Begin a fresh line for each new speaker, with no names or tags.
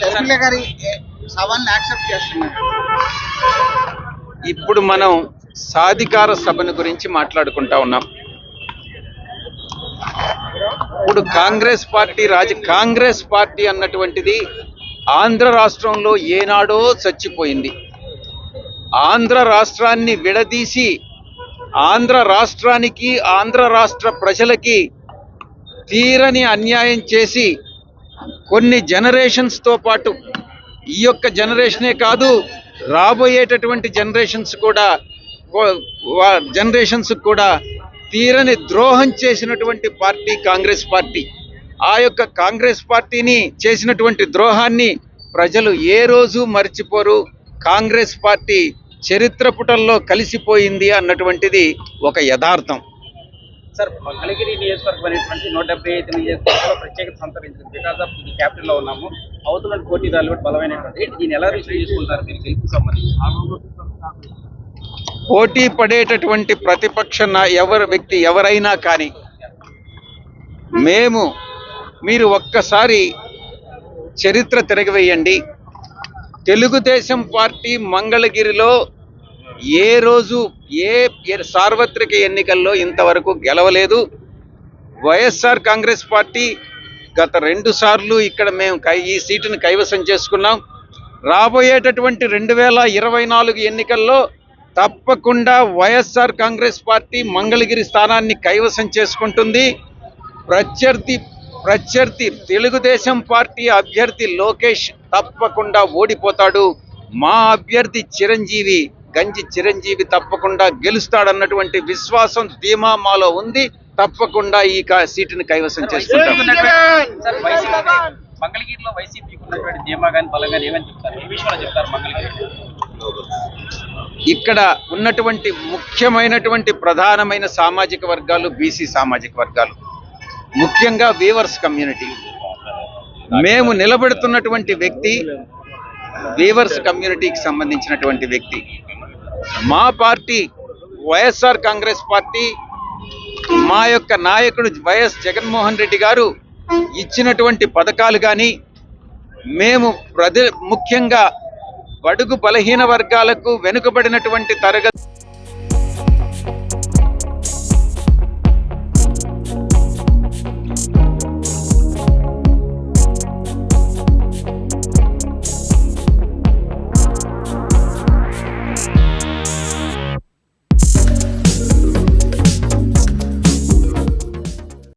షర్మిల గారి సవాల్ని యాక్సెప్ట్ చేస్తున్నారు.
ఇప్పుడు మనం సాధికార సభను గురించి మాట్లాడుకుంటా ఉన్నాం. ఇప్పుడు కాంగ్రెస్ పార్టీ రాజ కాంగ్రెస్ పార్టీ అన్నటువంటిది ఆంధ్ర రాష్ట్రంలో ఏనాడో చచ్చిపోయింది. ఆంధ్ర రాష్ట్రాన్ని విడదీసి ఆంధ్ర రాష్ట్రానికి ఆంధ్ర రాష్ట్ర ప్రజలకి తీరని అన్యాయం చేసి కొన్ని జనరేషన్స్తో పాటు ఈ యొక్క జనరేషనే కాదు రాబోయేటటువంటి జనరేషన్స్ కూడా జనరేషన్స్ కూడా తీరని ద్రోహం చేసినటువంటి పార్టీ కాంగ్రెస్ పార్టీ. ఆ యొక్క కాంగ్రెస్ పార్టీని చేసినటువంటి ద్రోహాన్ని ప్రజలు ఏ రోజు మర్చిపోరు. కాంగ్రెస్ పార్టీ చరిత్ర పుటల్లో కలిసిపోయింది అన్నటువంటిది ఒక యథార్థం.
సార్ మంగళగిరి నియోజకవర్గం అనేటువంటి నూట డెబ్బై ఐదు నియోజకవర్గంలో ప్రత్యేకత సంతరించింది. బికాస్ ఆఫ్ ఇది క్యాపిటల్లో ఉన్నాము. అవతల పోటీదారులు కూడా బలమైనటువంటి దీన్ని ఎలా రిసీవ్ చేసుకుంటారు మీరు గెలుపు సంబంధించి.
పోటీ పడేటటువంటి ప్రతిపక్ష నా- ఎవరు వ్యక్తి ఎవరైనా కానీ మేము మీరు ఒక్కసారి చరిత్ర తిరగవేయండి. తెలుగుదేశం పార్టీ మంగళగిరిలో ఏ రోజు ఏ సార్వత్రిక ఎన్నికల్లో ఇంతవరకు గెలవలేదు. వైఎస్ఆర్ కాంగ్రెస్ పార్టీ గత రెండు సార్లు ఇక్కడ మేము ఈ సీటును కైవసం చేసుకున్నాం. రాబోయేటటువంటి రెండు వేల ఇరవై నాలుగు ఎన్నికల్లో తప్పకుండా వైఎస్ఆర్ కాంగ్రెస్ పార్టీ మంగళగిరి స్థానాన్ని కైవసం చేసుకుంటుంది. ప్రత్యర్థి ప్రత్యర్థి తెలుగుదేశం పార్టీ అభ్యర్థి లోకేష్ తప్పకుండా ఓడిపోతాడు. మా అభ్యర్థి చిరంజీవి గంజి చిరంజీవి తప్పకుండా గెలుస్తాడన్నటువంటి విశ్వాసం ధీమా మాలో ఉంది. తప్పకుండా ఈ సీటుని కైవసం చేసుకుంటాం.
సార్ వైసీపీ మంగళగిరిలో వైసీపీకి ఉన్నటువంటి ధీమా కానీ బలం కానీ ఏమని చెప్తారు? ఏ విషయంలో చెప్తారు మంగళగిరి?
ఇక్కడ ఉన్నటువంటి ముఖ్యమైనటువంటి ప్రధానమైన సామాజిక వర్గాలు బీసీ సామాజిక వర్గాలు. ముఖ్యంగా వీవర్స్ కమ్యూనిటీ. మేము నిలబెడుతున్నటువంటి వ్యక్తి వీవర్స్ కమ్యూనిటీకి సంబంధించినటువంటి వ్యక్తి. మా పార్టీ వైఎస్ఆర్ కాంగ్రెస్ పార్టీ మా యొక్క నాయకుడు వైఎస్ జగన్మోహన్ రెడ్డి గారు ఇచ్చినటువంటి పథకాలు కానీ మేము ప్రజ ముఖ్యంగా బడుగు బలహీన వర్గాలకు వెనుకబడినటువంటి తరగతి